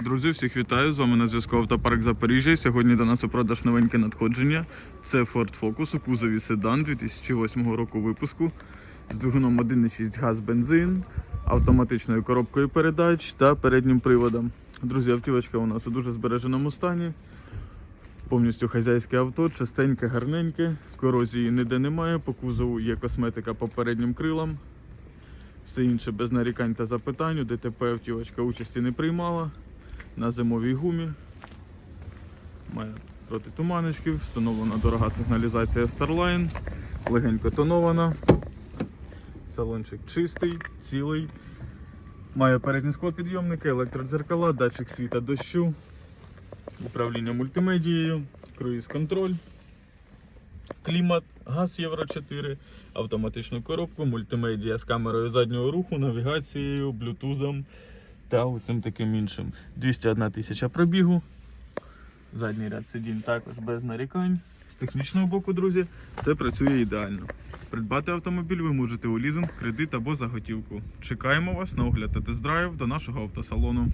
Друзі, всіх вітаю! З вами на зв'язку Автопарк Запоріжжя. Сьогодні до нас у продаж новеньке надходження. Це Ford Focus у кузові седан 2008 року випуску з двигуном 1,6 газ бензин, автоматичною коробкою передач та переднім приводом. Друзі, автівочка у нас у дуже збереженому стані. Повністю хазяйське авто, чистеньке, гарненьке, корозії ніде немає, по кузову є косметика по переднім крилам. Все інше без нарікань та запитань. У ДТП автівочка участі не приймала. На зимовій гумі. Має протитуманочки, встановлена дорога сигналізація Starline, легенько тонована. Салончик чистий, цілий. Має передні склопідйомники, електродзеркала, датчик світа дощу, управління мультимедією, круїз-контроль, клімат, газ Євро 4, автоматичну коробку, мультимедіа з камерою заднього руху, навігацією, блютузом та усім таким іншим. 201 тисяча пробігу. Задній ряд сидінь також без нарікань. З технічного боку, друзі, все працює ідеально. Придбати автомобіль ви можете у лізинг, кредит або заготівку. Чекаємо вас на огляд та тест-драйв до нашого автосалону.